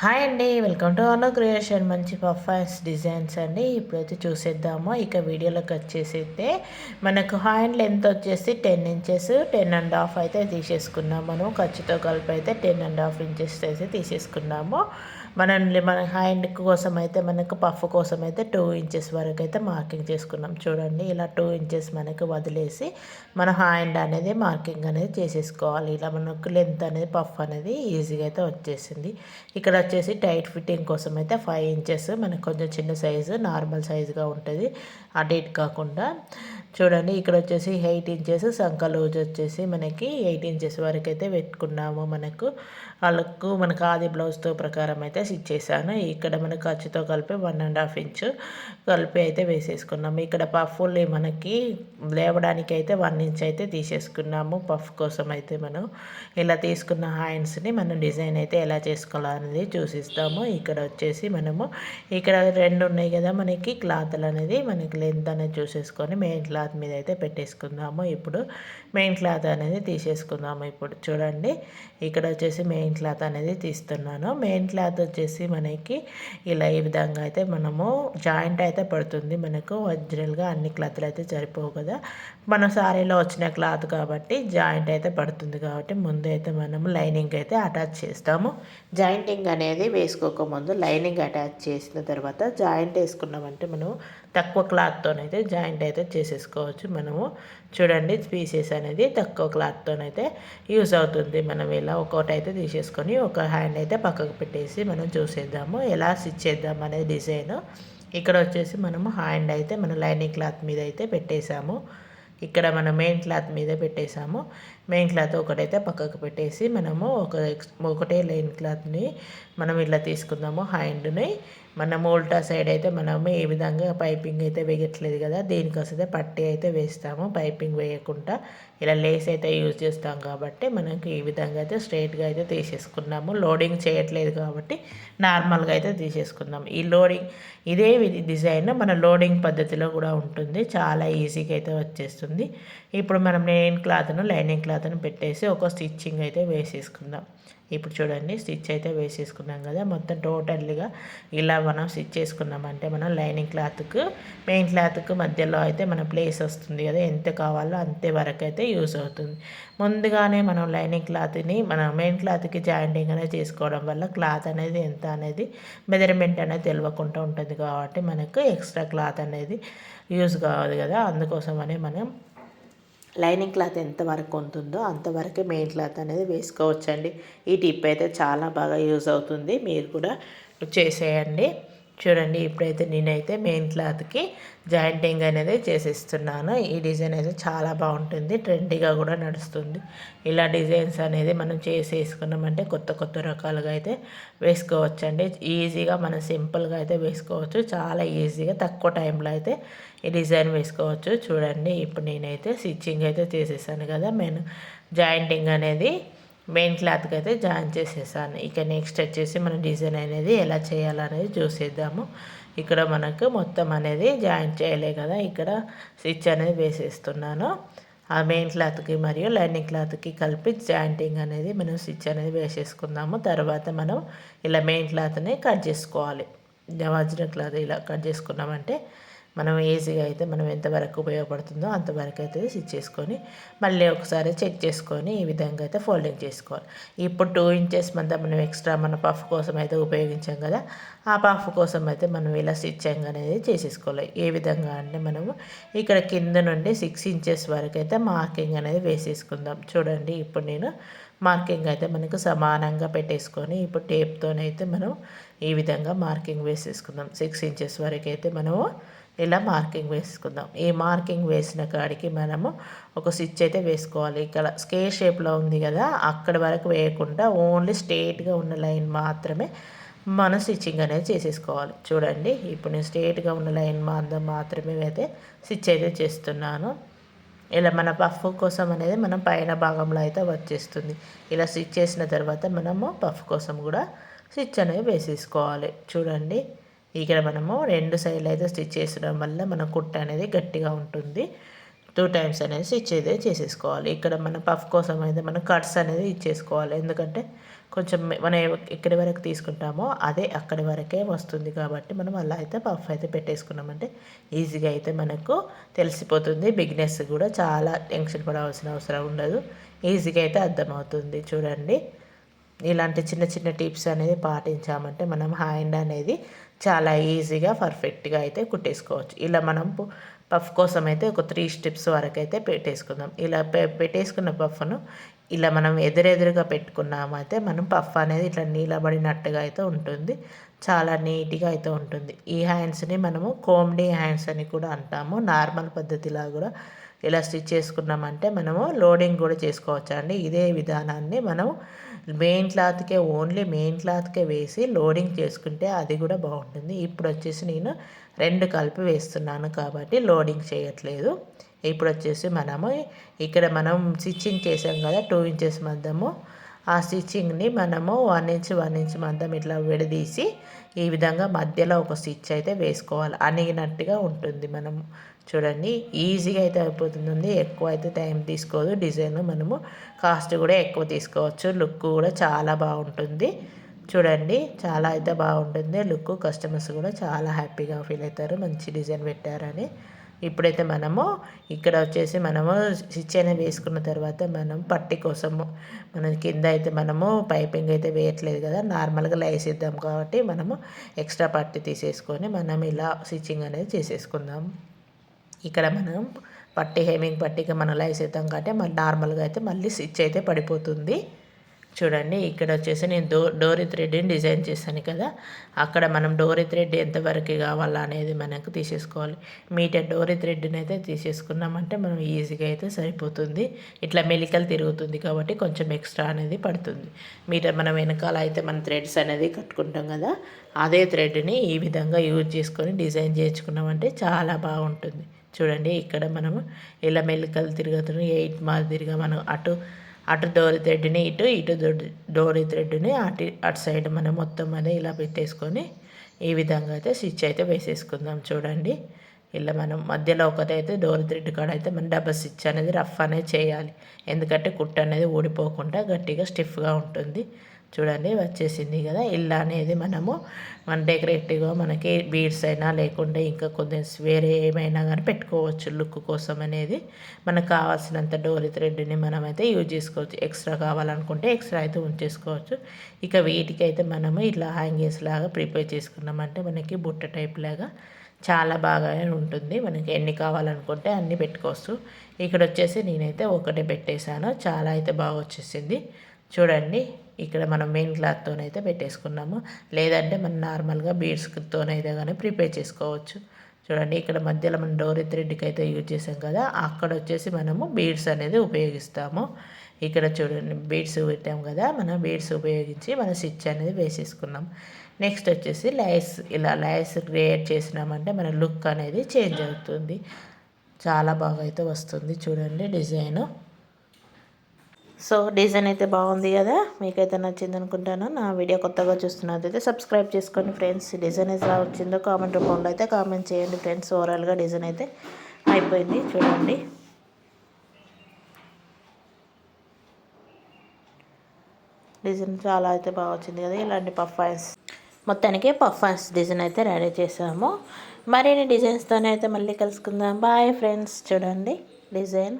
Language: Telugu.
హాయ్ అండి వెల్కమ్ టు అనో క్రియేషన్. మంచి పర్ఫార్మెన్స్ డిజైన్స్ అండి. ఇప్పుడైతే చూసేద్దాము. ఇక వీడియోలోకి వచ్చేసి మనకు హ్యాండ్ లెంత్ వచ్చేసి ten inches ten and half అయితే తీసేసుకున్నాము. మనం ఖర్చుతో కలిపి అయితే టెన్ అండ్ హాఫ్ ఇంచెస్ అయితే తీసేసుకున్నాము. మనం మన హ్యాండ్ కోసం అయితే మనకు పఫ్ కోసం అయితే టూ ఇంచెస్ వరకు అయితే మార్కింగ్ చేసుకున్నాం. చూడండి ఇలా టూ ఇంచెస్ మనకు వదిలేసి మన హ్యాండ్ అనేది మార్కింగ్ అనేది చేసేసుకోవాలి. ఇలా మనకు లెంత్ అనేది పఫ్ అనేది ఈజీగా అయితే వచ్చేసింది. ఇక్కడ వచ్చేసి టైట్ ఫిట్టింగ్ కోసం అయితే ఫైవ్ ఇంచెస్ మనకు కొంచెం చిన్న సైజు నార్మల్ సైజుగా ఉంటుంది. అడేట్ కాకుండా చూడండి ఇక్కడ వచ్చేసి ఎయిట్ ఇంచెస్ సంఖ లూజ్ వచ్చేసి మనకి ఎయిట్ ఇంచెస్ వరకు అయితే పెట్టుకున్నాము మనకు. వాళ్ళకు మనకు ఆది బ్లౌజ్తో ప్రకారం అయితే స్టిచ్ చేశాను. ఇక్కడ మనకు ఖర్చుతో కలిపి వన్ అండ్ హాఫ్ ఇంచ్ కలిపి అయితే వేసేసుకున్నాము. ఇక్కడ పఫ్ఫుల్ని మనకి లేవడానికి అయితే వన్ ఇంచ్ అయితే తీసేసుకున్నాము. పఫ్ కోసం అయితే మనం ఇలా తీసుకున్న హ్యాండ్స్ని మనం డిజైన్ అయితే ఎలా చేసుకోవాలనేది చూసిస్తాము. ఇక్కడ వచ్చేసి మనము ఇక్కడ రెండు ఉన్నాయి కదా మనకి క్లాత్లు అనేది మనకి లెంత్ అనేది చూసేసుకొని మెయిన్ క్లాత్ మీద అయితే పెట్టేసుకుందాము. ఇప్పుడు మెయిన్ క్లాత్ అనేది తీసేసుకుందాము. ఇప్పుడు చూడండి ఇక్కడ వచ్చేసి మెయిన్ మెయిన్ క్లాత్ అనేది తీస్తున్నాను. మెయిన్ క్లాత్ వచ్చేసి మనకి ఇలా ఈ విధంగా అయితే మనము జాయింట్ అయితే పడుతుంది. మనకు ఒరిజినల్గా అన్ని క్లాత్లు అయితే సరిపోవు కదా. మన సారీలో వచ్చిన క్లాత్ కాబట్టి జాయింట్ అయితే పడుతుంది కాబట్టి ముందు అయితే మనము లైనింగ్ అయితే అటాచ్ చేస్తాము. జాయింటింగ్ అనేది వేసుకోకముందు లైనింగ్ అటాచ్ చేసిన తర్వాత జాయింట్ వేసుకున్నామంటే మనం తక్కువ క్లాత్తోనైతే జాయింట్ అయితే చేసేసుకోవచ్చు మనము. చూడండి పీసెస్ అనేది తక్కువ క్లాత్తోనైతే యూజ్ అవుతుంది. మనం ఇలా ఒక్కొక్కటి అయితే తీసేసుకొని ఒక హ్యాండ్ అయితే పక్కకు పెట్టేసి మనం చూసేద్దాము. ఎలా స్టిచ్ చేద్దాం అనేది డిజైన్ ఇక్కడ వచ్చేసి మనము హ్యాండ్ అయితే మన లైనింగ్ క్లాత్ మీద అయితే పెట్టేసాము ఇక్కడ మన మెయిన్ క్లాత్ మీద పెట్టేశాము. మెయిన్ క్లాత్ ఒకటైతే పక్కకు పెట్టేసి మనము ఒక ఒకటే లైన్ క్లాత్ని మనం ఇలా తీసుకుందాము హ్యాండ్ని. మనం ఉల్టా సైడ్ అయితే మనము ఏ విధంగా పైపింగ్ అయితే వేయట్లేదు కదా దీనికోసమే పట్టి అయితే వేస్తాము. పైపింగ్ వేయకుండా ఇలా లేస్ అయితే యూజ్ చేస్తాం కాబట్టి మనకి ఈ విధంగా అయితే స్ట్రైట్గా అయితే తీసేసుకున్నాము. లోడింగ్ చేయట్లేదు కాబట్టి నార్మల్గా అయితే తీసేసుకుందాం. ఈ లోడింగ్ ఇదే డిజైన్ మన లోడింగ్ పద్ధతిలో కూడా ఉంటుంది. చాలా ఈజీగా అయితే వచ్చేస్తుంది. ఇప్పుడు మనం మెయిన్ క్లాత్ను లైనింగ్ క్లాత్ క్లాత్ను పెట్టేసి ఒక స్టిచ్చింగ్ అయితే వేసేసుకుందాం. ఇప్పుడు చూడండి స్టిచ్ అయితే వేసేసుకున్నాం కదా. మొత్తం టోటల్గా ఇలా మనం స్టిచ్ చేసుకున్నామంటే మనం లైనింగ్ క్లాత్కు మెయిన్ క్లాత్కు మధ్యలో అయితే మన ప్లేస్ వస్తుంది కదా. ఎంత కావాలో అంతే వరకు అయితే యూస్ అవుతుంది. ముందుగానే మనం లైనింగ్ క్లాత్ని మన మెయిన్ క్లాత్కి జాయింటింగ్ అనేది చేసుకోవడం వల్ల క్లాత్ అనేది ఎంత అనేది మెజర్మెంట్ అనేది తెలియకుండా ఉంటుంది. కాబట్టి మనకు ఎక్స్ట్రా క్లాత్ అనేది యూజ్ కావాలి కదా. అందుకోసమనే మనం లైనింగ్ క్లాత్ ఎంతవరకు ఉంటుందో అంతవరకు మెయిన్ క్లాత్ అనేది వేసుకోవచ్చండి. ఈ టిప్ అయితే చాలా బాగా యూజ్ అవుతుంది. మీరు కూడా చేసేయండి. చూడండి ఇప్పుడైతే నేనైతే మెయిన్ క్లాత్కి జాయింటింగ్ అనేది చేసిస్తున్నాను. ఈ డిజైన్ అయితే చాలా బాగుంటుంది ట్రెండీగా కూడా నడుస్తుంది. ఇలా డిజైన్స్ అనేది మనం చేసేసుకున్నామంటే కొత్త కొత్త రకాలుగా అయితే వేసుకోవచ్చండి. ఈజీగా మనం సింపుల్గా అయితే వేసుకోవచ్చు. చాలా ఈజీగా తక్కువ టైంలో అయితే ఈ డిజైన్ వేసుకోవచ్చు. చూడండి ఇప్పుడు నేనైతే స్టిచ్చింగ్ అయితే చేసేసాను కదా నేను జాయింటింగ్ అనేది మెయిన్ క్లాత్కి అయితే జాయిన్ చేసేసాను. ఇక నెక్స్ట్ వచ్చేసి మన డిజైన్ అనేది ఎలా చేయాలనేది చూసేద్దాము. ఇక్కడ మనకు మొత్తం అనేది జాయిన్ చేయలే కదా ఇక్కడ స్టిచ్ అనేది వేసేస్తున్నాను. ఆ మెయిన్ క్లాత్కి మరియు లైనింగ్ క్లాత్కి కలిపి జాయింటింగ్ అనేది మనం స్టిచ్ అనేది వేసేసుకుందాము. తర్వాత మనం ఇలా మెయిన్ క్లాత్ని కట్ చేసుకోవాలి. వజ్ర క్లాత్ ఇలా కట్ చేసుకున్నామంటే మనం ఈజీగా అయితే మనం ఎంతవరకు ఉపయోగపడుతుందో అంతవరకు అయితే స్టిచ్ చేసుకొని మళ్ళీ ఒకసారి చెక్ చేసుకొని ఈ విధంగా అయితే ఫోల్డింగ్ చేసుకోవాలి. ఇప్పుడు టూ ఇంచెస్ మంద మనం ఎక్స్ట్రా మన పఫ్ కోసం అయితే ఉపయోగించాం కదా ఆ పఫ్ కోసం అయితే మనం ఇలా స్టిచ్చింగ్ అనేది చేసేసుకోవాలి. ఏ విధంగా అంటే మనము ఇక్కడ కింద నుండి సిక్స్ ఇంచెస్ వరకు అయితే మార్కింగ్ అనేది వేసేసుకుందాం. చూడండి ఇప్పుడు నేను మార్కింగ్ అయితే మనకు సమానంగా పెట్టేసుకొని ఇప్పుడు టేప్తోనైతే మనం ఈ విధంగా మార్కింగ్ వేసేసుకుందాం. సిక్స్ ఇంచెస్ వరకు అయితే మనము ఇలా మార్కింగ్ వేసుకుందాం. ఈ మార్కింగ్ వేసిన కాడికి మనము ఒక స్టిచ్ అయితే వేసుకోవాలి. ఇక్కడ స్కేర్ షేప్లో ఉంది కదా అక్కడ వరకు వేయకుండా ఓన్లీ స్ట్రేట్గా ఉన్న లైన్ మాత్రమే మనం స్టిచ్చింగ్ అనేది చేసేసుకోవాలి. చూడండి ఇప్పుడు నేను స్ట్రేట్గా ఉన్న లైన్ మాత్రం మాత్రమే అయితే స్టిచ్ అయితే చేస్తున్నాను. ఇలా మన పఫ్ కోసం అనేది మనం పైన భాగంలో అయితే వచ్చేస్తుంది. ఇలా స్టిచ్ చేసిన తర్వాత మనము పఫ్ కోసం కూడా స్టిచ్ అనేది వేసేసుకోవాలి. చూడండి ఇక్కడ మనము రెండు సైడ్లు అయితే స్టిచ్ చేసడం వల్ల మన కుట్ట అనేది గట్టిగా ఉంటుంది. టూ టైమ్స్ అనేది స్టిచ్ అయితే చేసేసుకోవాలి. ఇక్కడ మన పఫ్ కోసం అయితే మనం కట్స్ అనేది ఇచ్చేసుకోవాలి. ఎందుకంటే కొంచెం మనం ఎక్కడి వరకు తీసుకుంటామో అదే అక్కడి వరకే వస్తుంది కాబట్టి మనం అలా అయితే పఫ్ అయితే పెట్టేసుకున్నామంటే ఈజీగా అయితే మనకు తెలిసిపోతుంది. బిగ్నెస్ కూడా చాలా టెన్షన్ పడవలసిన అవసరం ఉండదు. ఈజీగా అయితే అర్థమవుతుంది. చూడండి. ఇలాంటి చిన్న చిన్న టిప్స్ అనేది పాటించామంటే మనం హ్యాండ్ అనేది చాలా ఈజీగా పర్ఫెక్ట్గా అయితే కుట్టేసుకోవచ్చు. ఇలా మనం పఫ్ కోసం అయితే ఒక త్రీ స్టెప్స్ వరకు అయితే పెట్టేసుకుందాం. ఇలా పెట్టేసుకున్న పఫ్ను ఇలా మనం ఎదురెదురుగా పెట్టుకున్నామైతే మనం పఫ్ అనేది ఇట్లా నీలబడినట్టుగా అయితే ఉంటుంది. చాలా నీట్గా అయితే ఉంటుంది. ఈ హ్యాండ్స్ని మనము కోమ్డీ హ్యాండ్స్ అని కూడా అంటాము. నార్మల్ పద్ధతిలా కూడా ఇలా స్టిచ్ చేసుకున్నామంటే మనము లోడింగ్ కూడా చేసుకోవచ్చు అండి ఇదే విధానాన్ని మనం మెయిన్ క్లాత్కే ఓన్లీ మెయిన్ క్లాత్కే వేసి లోడింగ్ చేసుకుంటే అది కూడా బాగుంటుంది. ఇప్పుడు వచ్చేసి నేను రెండు కలిపి వేస్తున్నాను కాబట్టి లోడింగ్ చేయట్లేదు. ఇప్పుడు వచ్చేసి మనము ఇక్కడ మనం స్టిచ్చింగ్ చేసాం కదా టూ ఇంచెస్ మధ్యము. ఆ స్టిచ్చింగ్ని మనము వన్ ఇంచ్ వన్ ఇంచ్ మందం ఇట్లా విడదీసి ఈ విధంగా మధ్యలో ఒక స్టిచ్ అయితే వేసుకోవాలి. అనిగినట్టుగా ఉంటుంది మనము. చూడండి ఈజీగా అయితే అయిపోతుంది ఎక్కువ అయితే టైం తీసుకోదు. డిజైన్ మనము కాస్ట్ కూడా ఎక్కువ తీసుకోవచ్చు. లుక్ కూడా చాలా బాగుంటుంది. చూడండి చాలా అయితే బాగుంటుంది. లుక్ కస్టమర్స్ కూడా చాలా హ్యాపీగా ఫీల్ అవుతారు. మంచి డిజైన్ పెట్టారని. ఇప్పుడైతే మనము ఇక్కడ వచ్చేసి మనము స్టిచ్ వేసుకున్న తర్వాత మనం పట్టి కోసము మన కింద అయితే మనము పైపింగ్ అయితే వేయట్లేదు కదా నార్మల్గా లైస్ ఇద్దాం కాబట్టి మనము ఎక్స్ట్రా పట్టి తీసేసుకొని మనం ఇలా స్టిచ్చింగ్ అనేది చేసేసుకుందాం. ఇక్కడ మనం పట్టి హెమింగ్ పట్టిగా మనం లైసిద్దాం కాబట్టి మళ్ళీ నార్మల్గా అయితే మళ్ళీ స్టిచ్ అయితే పడిపోతుంది. చూడండి ఇక్కడ వచ్చేసి నేను డో డోరీ థ్రెడ్ని డిజైన్ చేశాను కదా. అక్కడ మనం డోరీ థ్రెడ్ ఎంతవరకు కావాలా అనేది మనకు తీసేసుకోవాలి. మీటర్ డోరీ థ్రెడ్ని అయితే తీసేసుకున్నామంటే మనం ఈజీగా అయితే సరిపోతుంది. ఇట్లా మెలికలు తిరుగుతుంది కాబట్టి కొంచెం ఎక్స్ట్రా అనేది పడుతుంది. మీటర్ మనం వెనకాల అయితే మన థ్రెడ్స్ అనేది కట్టుకుంటాం కదా అదే థ్రెడ్ని ఈ విధంగా యూజ్ చేసుకొని డిజైన్ చేయించుకున్నామంటే చాలా బాగుంటుంది. చూడండి ఇక్కడ మనము ఇలా మెలికలు తిరుగుతున్నాం ఎయిట్ మాదిరిగా మనం అటు అటు డోరీ థ్రెడ్ని ఇటు ఇటు డోరీ థ్రెడ్ని అటు అటు సైడ్ మనం మొత్తం అనేది ఇలా పెట్టేసుకొని ఈ విధంగా అయితే స్టిచ్ అయితే వేసేసుకుందాం చూడండి. ఇలా మనం మధ్యలో ఒకటైతే డోర్ థ్రెడ్ కాడ అయితే మనం డబల్ స్టిచ్ అనేది రఫ్ అనేది చేయాలి. ఎందుకంటే కుట్ట అనేది ఊడిపోకుండా గట్టిగా స్టిఫ్గా ఉంటుంది. చూడండి వచ్చేసింది కదా. ఇలా అనేది మనము మన డెకరేటివ్గా మనకి బీడ్స్ అయినా లేకుంటే ఇంకా కొంచెం వేరే ఏమైనా కానీ పెట్టుకోవచ్చు లుక్ కోసం అనేది. మనకు కావాల్సినంత డోరీ థ్రెడ్ని మనమైతే యూజ్ చేసుకోవచ్చు. ఎక్స్ట్రా కావాలనుకుంటే ఎక్స్ట్రా అయితే ఉంచేసుకోవచ్చు. ఇక వీటికైతే మనము ఇట్లా హ్యాంగింగ్స్ లాగా ప్రిపేర్ చేసుకున్నామంటే మనకి బుట్ట టైప్ లాగా చాలా బాగా ఉంటుంది. మనకి ఎన్ని కావాలనుకుంటే అన్నీ పెట్టుకోవచ్చు. ఇక్కడ వచ్చేసి నేనైతే ఒకటే పెట్టేశాను. చాలా అయితే బాగా వచ్చేసింది. చూడండి. ఇక్కడ మనం మెయిన్ క్లాత్తోనైతే పెట్టేసుకున్నాము. లేదంటే మనం నార్మల్గా బీడ్స్తోనైతే కానీ ప్రిపేర్ చేసుకోవచ్చు. చూడండి ఇక్కడ మధ్యలో మనం డోరీ థ్రెడ్కి అయితే యూజ్ చేసాం కదా అక్కడ వచ్చేసి మనము బీడ్స్ అనేది ఉపయోగిస్తాము. ఇక్కడ చూడండి బీడ్స్ పెట్టాం కదా మనం బీడ్స్ ఉపయోగించి మన స్టిచ్ అనేది వేసేసుకున్నాం. నెక్స్ట్ వచ్చేసి లైస్ ఇలా లైస్ క్రియేట్ చేసినామంటే మన లుక్ అనేది చేంజ్ అవుతుంది. చాలా బాగా అయితే వస్తుంది చూడండి డిజైను. సో డిజైన్ అయితే బాగుంది కదా మీకైతే నచ్చింది అనుకుంటాను. నా వీడియో కొత్తగా చూస్తున్నదైతే సబ్స్క్రైబ్ చేసుకోండి ఫ్రెండ్స్ డిజైన్ అయితే ఎలా వచ్చిందో కామెంట్ రూపంలో అయితే కామెంట్ చేయండి ఫ్రెండ్స్ ఓవరాల్గా డిజైన్ అయితే అయిపోయింది చూడండి. డిజైన్ చాలా అయితే బాగా వచ్చింది కదా ఇలాంటి పఫాయిన్స్ మొత్తానికి పఫాయిన్స్ డిజైన్ అయితే రెడీ చేసాము. మరిన్ని డిజైన్స్తోనే అయితే మళ్ళీ కలుసుకుందాం. బాయ్ ఫ్రెండ్స్ చూడండి డిజైన్.